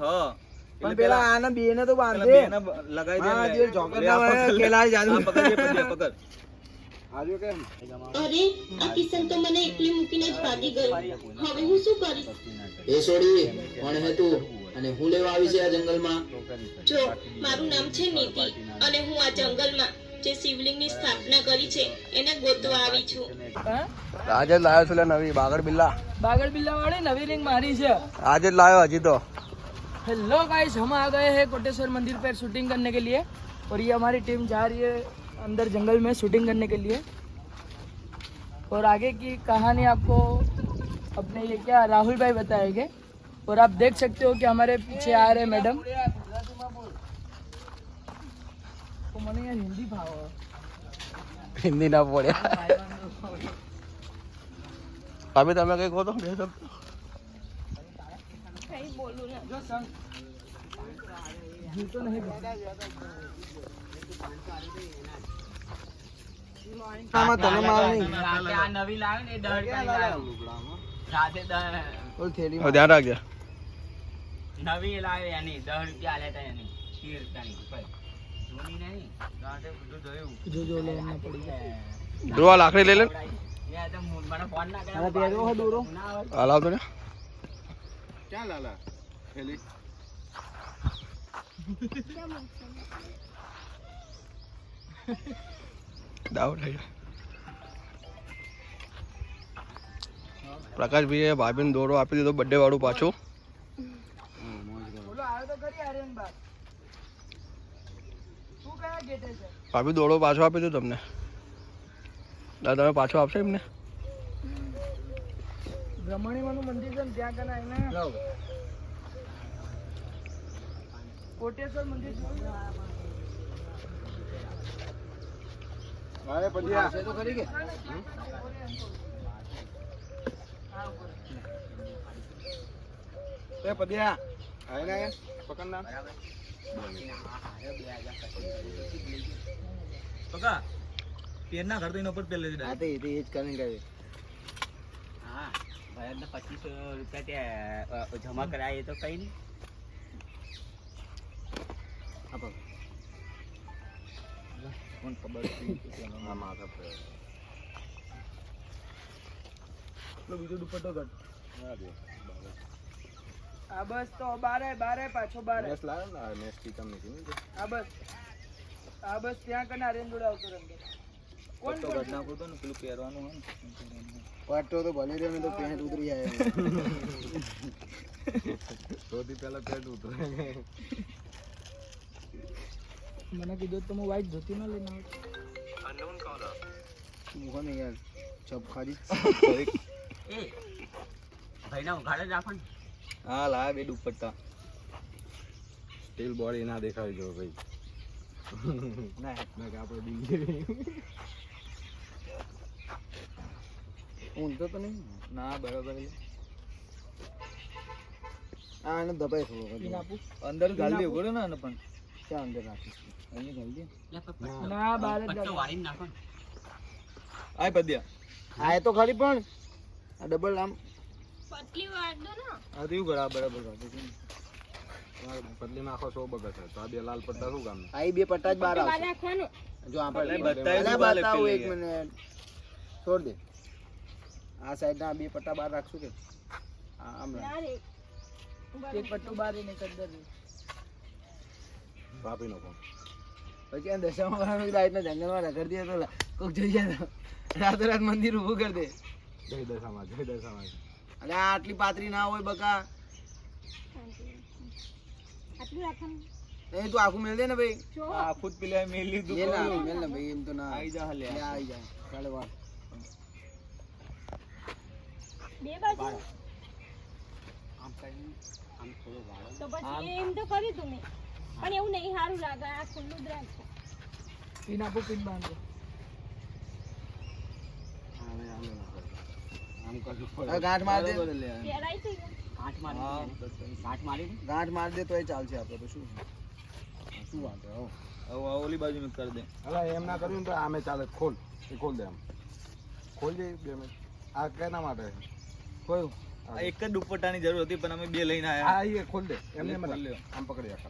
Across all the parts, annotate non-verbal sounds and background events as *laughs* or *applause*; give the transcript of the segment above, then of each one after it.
હ. પણ છે મારું નામ છે અને હું આ જંગલમાં જે શિવલિંગની સ્થાપના કરી છે એને ગોતવા આવી છું. આજે જ લાવ્યો છું નવી બાગડ બિલ્લા બાગડ બિલ્લા વાળી નવી રિંગ મારી છે. આજે જ લાવ્યો હજી તો. हेलो गाइस हम आ गए हैं कोटेश्वर मंदिर पर शूटिंग करने के लिए और ये हमारी टीम जा रही है अंदर जंगल में शूटिंग करने के लिए। और आगे की कहानी आपको अपने ये क्या राहुल भाई बताएँगे। और आप देख सकते हो कि हमारे पीछे आ रहे मैडम। तो हिंदी भाव हिंदी ना बोले। अभी तो तब कहीं खो કઈ કહો તો બે શબ્દ જીતો નહીં આમાં તને માર નહીં આ નવી લાવે ને દળ સાથે ઓલ થેલી હવે ધ્યાન રાખજે નવી લાવે એની દસ રૂપિયા આલે તા એની તેર રૂપિયાની ભાઈ જૂની નહીં ગાંઠે બધું જોયું જો જો લેવાના પડી ગયા ધ્રુવ આ લાકડી લઈ લે યાર તો મને ફોન ના આને પહેરવો હો દોરો ના હોય હાલ આવતો ને ક્યાં લાલા? થેલી? દાવ પ્રકાશભાઈએ ભાભીને દોરો આપી દીધો બર્થડે વાળું પાછું. ભાભી દોડો પાછો આપી દો તમને. દાદા પાછો આપશો એમને? બ્રહ્મણીમાનું મંદિર છે ને ત્યાં કને આવીને કોટેશ્વર મંદિર મારે પછી આ તો ખરી કે. એ પડિયા આય ને પકડ ના પકા પેરના ઘર તો એના ઉપર પેલે હા તો એ જ કરીને કહે હા ભરત પચીસો રૂપિયા ત્યાં જમા કરાય તો કઈ નહીં. હા પકડ કોણ ખબર બીજો દુપટ્ટો ઘટ આ બસ તો બારે બારે પાછો બારે. નેસ લાવ્યો ને? આ થી તમને કીધું આ બસ. આ બસ ત્યાં કને અરેન્જ જોડે આવતો રંગે કોણ બદ નાખો તો ને પેલું પહેરવાનું હોય ને પટ્ટો તો ભલે રહ્યો ને તો પેન્ટ ઉતરી જાય. સૌથી પહેલા પેન્ટ ઉતરે. મને કીધું તો હું વાઈટ ધોતી ના લઈને આવતો મૂકો ને યાર ચપ ખાધી. એ ભાઈ ના ઉઘાડે રાખો ને. હા લા બે દુપટ્ટા. સ્ટીલ બોડી ના દેખાવી જો ભાઈ. ના. આપણે ડીંગી ઊંઘતો તો નહીં? ના બરાબર આ એને દબાઈ થોડો અંદર ગાલી દેવું પડે ને આને પણ. ક્યાં અંદર રાખીશ. અહીંયા ગાલી દે. ના બાર જ પટ્ટો વાળીને નાખો આય પદ્યા આય તો ખરી પણ. આ ડબલ આમ. પતલી વાળ દો ને. આ તો બરાબર બરાબર પતલી નાખો સો બગડ છે તો. આ બે લાલ પટ્ટા શું કામ આ બે પટ્ટા જ બહાર આવશે. રાખવાનું જો આપણે બતાવું એક મિનિટ. છોડ દે. આ સાઈડ ના બે પટ્ટા બહાર રાખશું કે? આમ એક પટ્ટું બહાર ને અંદર ભાભી નો ફોન પછી આ દશામાં વાળાનું લાઈટ ના જંગલમાં રખડ દે તો કોક જોઈ જાય રાતો રાત મંદિર ઊભું કરી દે. જય દશામાં જય દશામાં. અને આ આટલી પાતરી ના હોય બકા. એ તું આખું મેળ દે ને ભાઈ. આ ખુદ પેલા મેં લીધું મેલ ના મેલ ના ભાઈ એમ તો ના. આઈ જા હલે લે, આઈ જાય ચાલે વાળ. બે બાજુ. આમ કરીને આમ થોડો વાળો. તો પછી એમ તો કર્યું તું મેં. પણ એવું નહીં સારું લાગે આ ખુલ્લું જ રાખજો પીન આપું પીન બાંધો. આને આને નાખો આમ કરવું હવે પડે ગાંઠ માર દે. પહેરાય છે કાંઠ મારી દે. એને. મારી દે? ગાંઠ માર દે તો એ ચાલશે આપણે તો શું? શું વાંધો? હવે ઓલી બાજુ નું કરી દે. હવે એમ ના કર્યું ને તો આમે ચાલે. ખોલ. એ ખોલ દે આમ. ખોલ દે બે મિનિટ. આ કેના માટે? કયું? એક જ દુપટ્ટાની જરૂર હતી પણ અમે બે લઈને આવ્યા હા એ ખોલ દે. એમને એમ ખોલ જ લ્યો. રાખ. આમ પકડી રાખ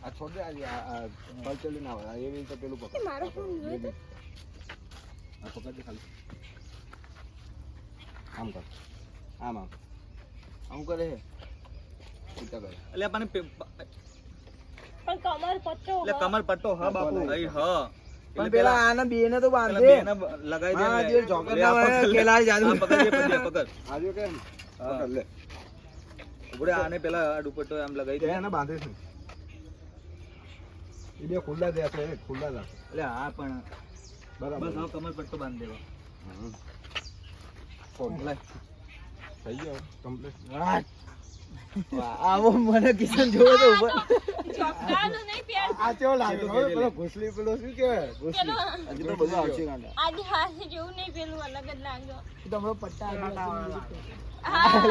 આ છોડ દે આ આ ના હોય એવી રીતે પેલું પકડ. મારો ફોન જોઈએ આ પકડ દે ખાલી. આમ કર. આમ આમ. આમ કરે હે. ઉતા કરે. એટલે આપણને પણ કમર પટ્ટો એટલે કમર પટ્ટો હા બાપુ. ભાઈ હા. પણ પેલા આને બે ને તો બાંધે. લગાવી દે આજે જોકર ના હોય, કેલા જાદુ. પકડ પકડ પકડ. *laughs* આજે કેમ? પકડ લે. ઉભરે આને પેલા આ દુપટ્ટો આમ લગાવી દે. એને બાંધે છે. એ બે ખુલ્લા દે છે ખુલ્લા દે એટલે હા પણ બરાબર. બસ હવે કમર પટ્ટો બાંધ દેવા. લે થઈ ગયો. કમ્પ્લીટ. આવો મને કિશન જોવે તો ઉપર. ચોકડાનો નહીં આ કેવો લાગે પેલો ઘૂસલી પેલો શું કહેવાય? પેલો હજી તો બધું આવશે કાંડા આદિ હાથે જેવું નહીં પેલું અલગ જ લાગ્યો તમે પટ્ટા આદિવાસી હા.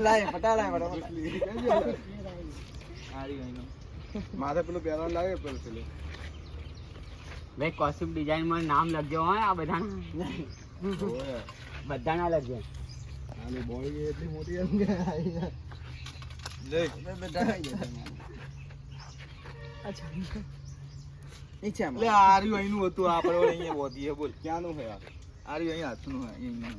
*laughs* લાય પટા લાય ફટાફટ. આ રહ્યું એનું. પેલું પહેરવાનું લાગે પેલું પેલું? ભાઈ કોસ્ટ્યુમ ડિઝાઇનમાં નામ લખજો હોય આ બધા. બધાના લખજો આની બોડી એટલી મોટી એમ કે આઈ જાય. લે બધા ખાઈ જશે મારે. અચ્છા. નીચે આમ. એટલે આ રહ્યું અહીંનું હતું આપણે અહીંયા બોલ ક્યાંનું અહીં હાથનું હોય અહીંયા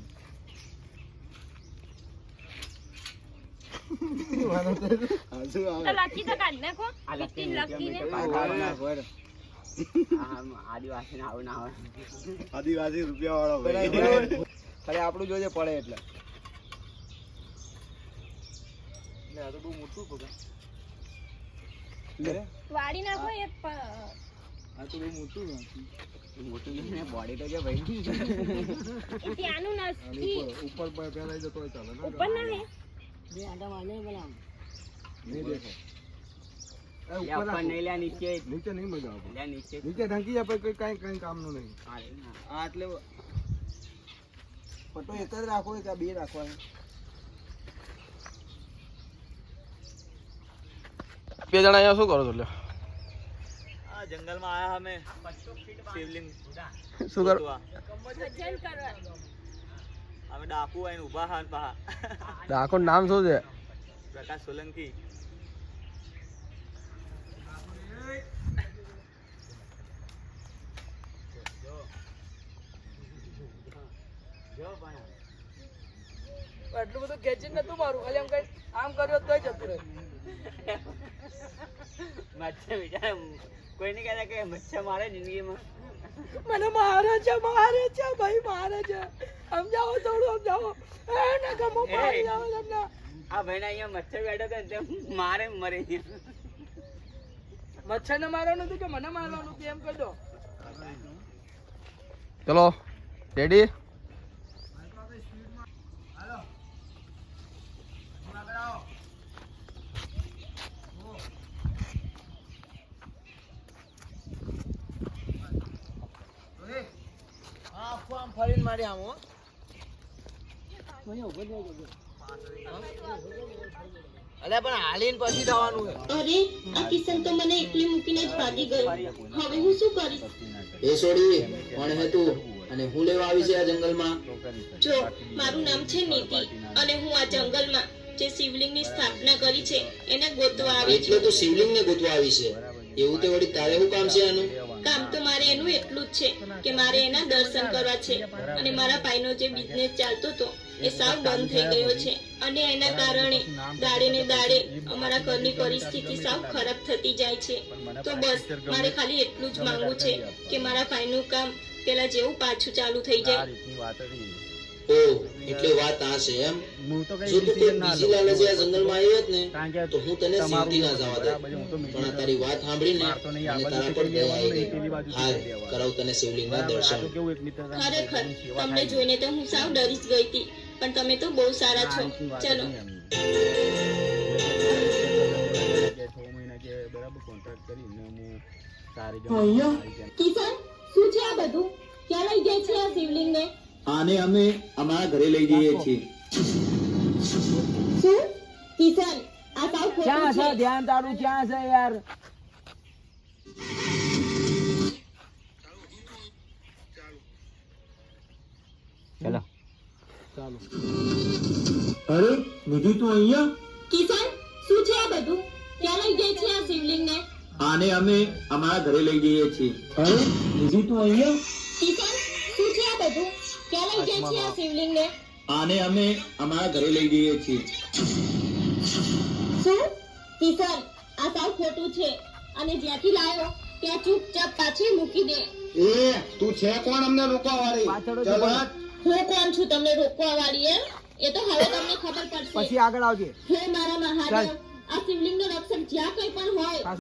આદિવાસી ના હોય. આદિવાસી રૂપિયા વાળો આપણું જોજે પડે એટલે. એટલે આ તો બહુ મોટું પગા. વાડી નાખો એ આ તો બહુ મોટું છે. મોટું ને બોડી તો છે ભાઈ ત્યાંનું નથી ઉપર ઉપર પર પહેરાઈ જતો હોય ચાલે ને ઉપર ના હે નહીં દેખાય. એ લે, ઉપર ઉપર રાખો. નહીં લે નીચે. નીચે નહીં મજા આવે લે નીચે. નીચે ઢાંકી જાય પછી કઈ કઈ કામનું નહીં. આ એટલે પટ્ટો એક જ રાખો કે આ બે રાખવા બે જણા અહીંયા શું કરો છો? લ્યો. આ જંગલમાં આયા અમે. શિવલિંગ. શું કરો. ભજન કરવા. અમે ડાકુ આવીને ઊભા હા ને ડાકુ નામ શું છે? પ્રકાશ સોલંકી. એટલું બધું ખેંચી નતું મારું. ખાલી આમ કઈ આમ કર્યો તોય જતું રહે. મચ્છર બિચારા કોઈ નહીં કહેતા કે મચ્છર મારે જિંદગીમાં. મને મારે છે મારે છે ભાઈ મારે છે. સમજાવો થોડું સમજાવો. એ ને ગમો મારી જાવ તમને આ ભાઈને અહીંયા મચ્છર બેઠો તો ને મારે મરી ગયો. મચ્છર ને મારવાનું હતું કે મને મારવાનું હતું? એમ કહી દો. ચલો રેડી આમ ફરીને મારી આમ હો. અલે પણ હાલીન પછી જવાનું અરે આ કિશન તો મને એકલી મૂકીને જ ભાગી ગયો. હવે હું શું કરીશ? એ છોડી કોણ હે તું અને હું લેવા આવી છે આ જંગલમાં? જો મારું નામ છે નીતિ અને હું આ જંગલમાં જે શિવલિંગની સ્થાપના કરી છે એને ગોતવા આવી એટલે તો તું શિવલિંગ ને ગોતવા આવી છે. એવું તે વળી તારે શું કામ છે આનું? કામ તો મારે એનું એટલું જ છે કે મારે એના દર્શન કરવા છે. અને મારા ભાઈનો જે બિઝનેસ ચાલતો હતો, એ સાવ બંધ થઈ ગયો છે. અને એના કારણે દાડે ને દાડે અમારા ઘરની પરિસ્થિતિ સાવ ખરાબ થતી જાય છે. તો બસ, મારે ખાલી એટલું જ માંગવું છે કે મારા ભાઈનું કામ પેલા જેવું પાછું ચાલુ થઈ જાય. ઓ એટલે વાત આ છે એમ? જો તું કોઈ બીજી લાલચે આ જંગલમાં આવ્યો હોત ને તો હું તને સીધી ના જવા દે. પણ આ તારી વાત સાંભળીને મને તારા પર દયા આવી ગઈ. હાલ કરાવ તને શિવલિંગના દર્શન. ખરેખર તમને જોઈને તો હું સાવ ડરી જ ગઈ હતી પણ તમે તો બહુ સારા છો. ચલો. કિશન શું છે આ બધું? ક્યાં લઈ ગયા છે આ શિવલિંગને? આને અમે અમારા ઘરે લઈ જઈએ છીએ. શું? કિશન આ સાવ ક્યાં છે. છે? ધ્યાન તારું ક્યાં છે યાર? ચલો. અરે નિધિ તું અહીંયા? કિશન શું છે આ બધું? ક્યાં લઈ જાય છે આ શિવલિંગને? આને અમે અમારા ઘરે લઈ જઈએ છીએ. અરે નિધિ તું અહીંયા? કિશન શું છે આ બધું? ક્યાં લઈ છે આ શિવલિંગને? આને અમે અમારા ઘરે લઈ જઈએ છીએ. શું? કિશન આ સાવ ખોટું છે. અને જ્યાંથી લાવ્યો ત્યાં ચૂપચાપ પાછી મૂકી દે. એ તું છે કોણ અમને રોકવા વાળી ચલ હું કોણ છું તમને રોકવા વાળી એમ? એ તો હવે તમને ખબર પડશે. પછી આગળ આવજે. હે મારા મહાદેવ આ શિવલિંગનો રક્ષક જ્યાં કંઈ પણ હોય